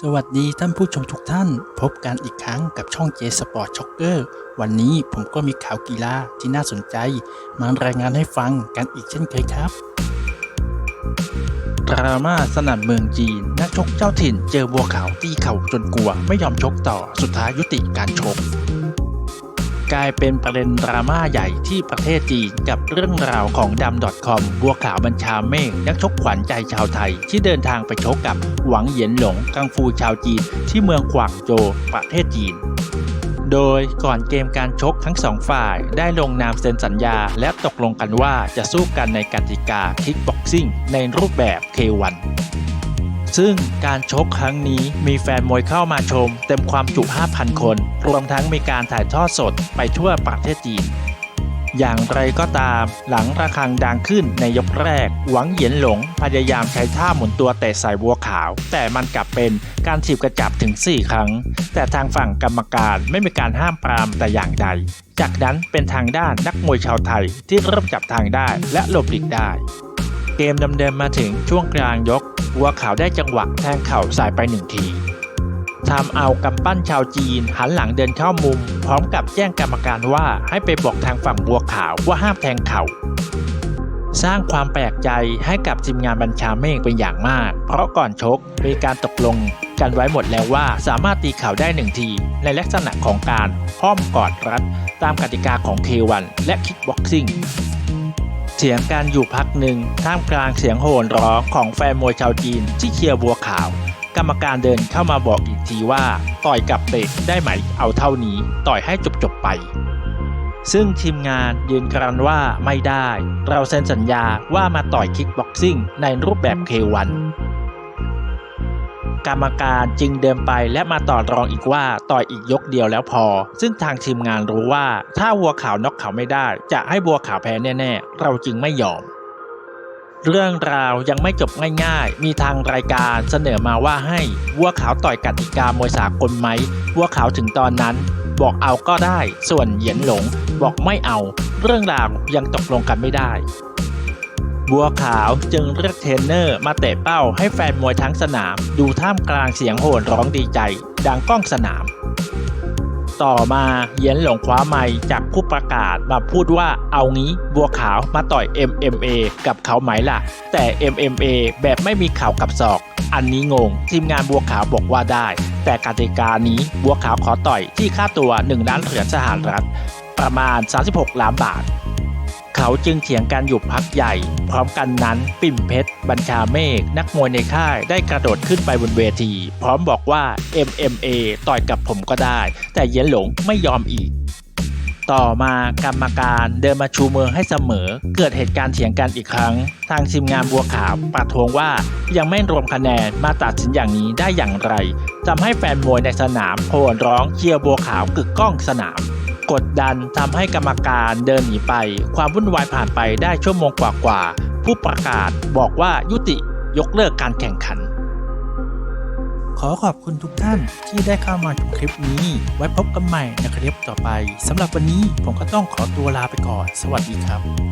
สวัสดีท่านผู้ชมทุกท่าน พบกันอีกครั้งกับช่อง J Sport Shocker วันนี้ผมก็มีข่าวกีฬาที่น่าสนใจ มารายงานให้ฟังกันอีกเช่นเคยครับ ดราม่าสนั่นเมืองจีน นักชกเจ้าถิ่นเจอบัวขาวตีเข่าจนกลัว ไม่ยอมชกต่อสุดท้ายยุติการชก กลายเป็นประเด็นดราม่าใหญ่ที่ประเทศจีนกับเรื่องราวของดำ .com บัวขาวบัญชาเมฆนักชกขวัญใจชาวไทย ที่เดินทางไปชกกับหวังเหยียนหลงกังฟูชาวจีนที่เมืองกวางโจวประเทศจีน โดยก่อนเกมการชกทั้งสองฝ่ายได้ลงนามเซ็นสัญญา และตกลงกันว่าจะสู้กันในกติกาคิกบ็อกซิ่งในรูปแบบ K1 ซึ่งการชกครั้งนี้มีแฟนมวยเข้ามาชม เต็มความจุ 5,000 คน รวมทั้งมีการถ่ายทอดสดไปทั่วประเทศจีนอย่างไรก็ตาม หลังระฆังดังขึ้นในยกแรก หวังเหยียนหลงพยายามใช้ท่าหมุนตัวเตะใส่บัวขาว แต่มันกลับเป็นการถีบกระจับถึง 4 ครั้ง แต่ทางฝั่งกรรมการไม่มีการห้ามปรามแต่อย่างใด จากนั้นเป็นทางด้านนักมวยชาวไทยที่เริ่มจับทางได้และหลบหลีกได้ เกมดำเนินมาถึงช่วงกลางยก บัวขาวได้จังหวะแทงเข่าสายไปหนึ่งทีทำเอากำปั้นชาวจีนหันหลังเดินเข้ามุม พร้อมกับแจ้งกรรมการว่าให้ไปบอกทางฝั่งบัวขาวว่าห้ามแทงเข่า สร้างความแปลกใจให้กับทีมงานบัญชาเมฆเป็นอย่างมาก เพราะก่อนชกมีการตกลงกันไว้หมดแล้วว่าสามารถตีเข่าได้หนึ่งที ในลักษณะของการห้อมกอดรัดตามกติกาของ K1 และคิกบ็อกซิ่ง เสียงการอยู่พักหนึ่งท่ามกลางเสียงโห่ร้องของแฟนมวยชาวจีนที่เชียร์บัวขาว กรรมการเดินเข้ามาบอกอีกทีว่า ต่อยกับเตะได้ไหมเอาเท่านี้ ต่อยให้จบๆไป ซึ่งทีมงานยืนกรันว่าไม่ได้ เราเซ็นสัญญาว่ามาต่อยคิกบ็อกซิ่งในรูปแบบเควัน กรรมการจึงเดินไปและมาต่อรองอีกว่าต่อยอีกยกเดียวแล้วพอ ซึ่งทางทีมงานรู้ว่าถ้าวัวขาวน็อกเขาไม่ได้ จะให้บัวขาวแพ้แน่ ๆ เราจึงไม่ยอมเรื่องราวยังไม่จบง่ายๆ มีทางรายการเสนอมาว่าให้วัวขาวต่อยกติกามวยสากลไหมวัวขาวถึงตอนนั้น บอกเอาก็ได้ ส่วนเหยียนหลง บอกไม่เอา เรื่องราวยังตกลงกันไม่ได้ บัวขาวจึงเรียกเทรนเนอร์มาเตะเป้าให้แฟนมวยทั้งสนาม ดูท่ามกลางเสียงโห่ร้องดีใจ ดังก้องสนาม ต่อมาเยียนหลงคว้าไมค์จากผู้ประกาศมาพูดว่าเอางี้บัวขาวมาต่อย MMA กับเขาไหมล่ะ แต่ MMA แบบไม่มีเข่ากับศอก อันนี้งง ทีมงานบัวขาวบอกว่าได้ แต่กติกานี้บัวขาวขอต่อยที่ค่าตัว1ล้านเหรียญสหรัฐประมาณ 36 ล้านบาท เขาจึงเถียงกันอยู่พักใหญ่ พร้อมกันนั้นปิ่มเพชร บัญชาเมฆนักมวยในค่ายได้กระโดดขึ้นไปบนเวที พร้อมบอกว่า MMA ต่อยกับผมก็ได้ แต่เยียนหลงไม่ยอมอีกต่อมากรรมการเดินมาชูมือให้เสมอ เกิดเหตุการณ์เถียงกันอีกครั้ง ทางทีมงานบัวขาวประท้วงว่ายังไม่รวมคะแนนมาตัดสินอย่างนี้ได้อย่างไรทำให้แฟนมวยในสนามโห่ร้องเชียร์บัวขาวกึกก้องสนาม กดดันทำให้กรรมการเดินหนีไป ความวุ่นวายผ่านไปได้ชั่วโมงกว่าๆผู้ประกาศบอกว่ายุติยกเลิกการแข่งขัน ขอขอบคุณทุกท่านที่ได้เข้ามาชมคลิปนี้ ไว้พบกันใหม่ในคลิปต่อไปสำหรับวันนี้ผมก็ต้องขอตัวลาไปก่อน สวัสดีครับ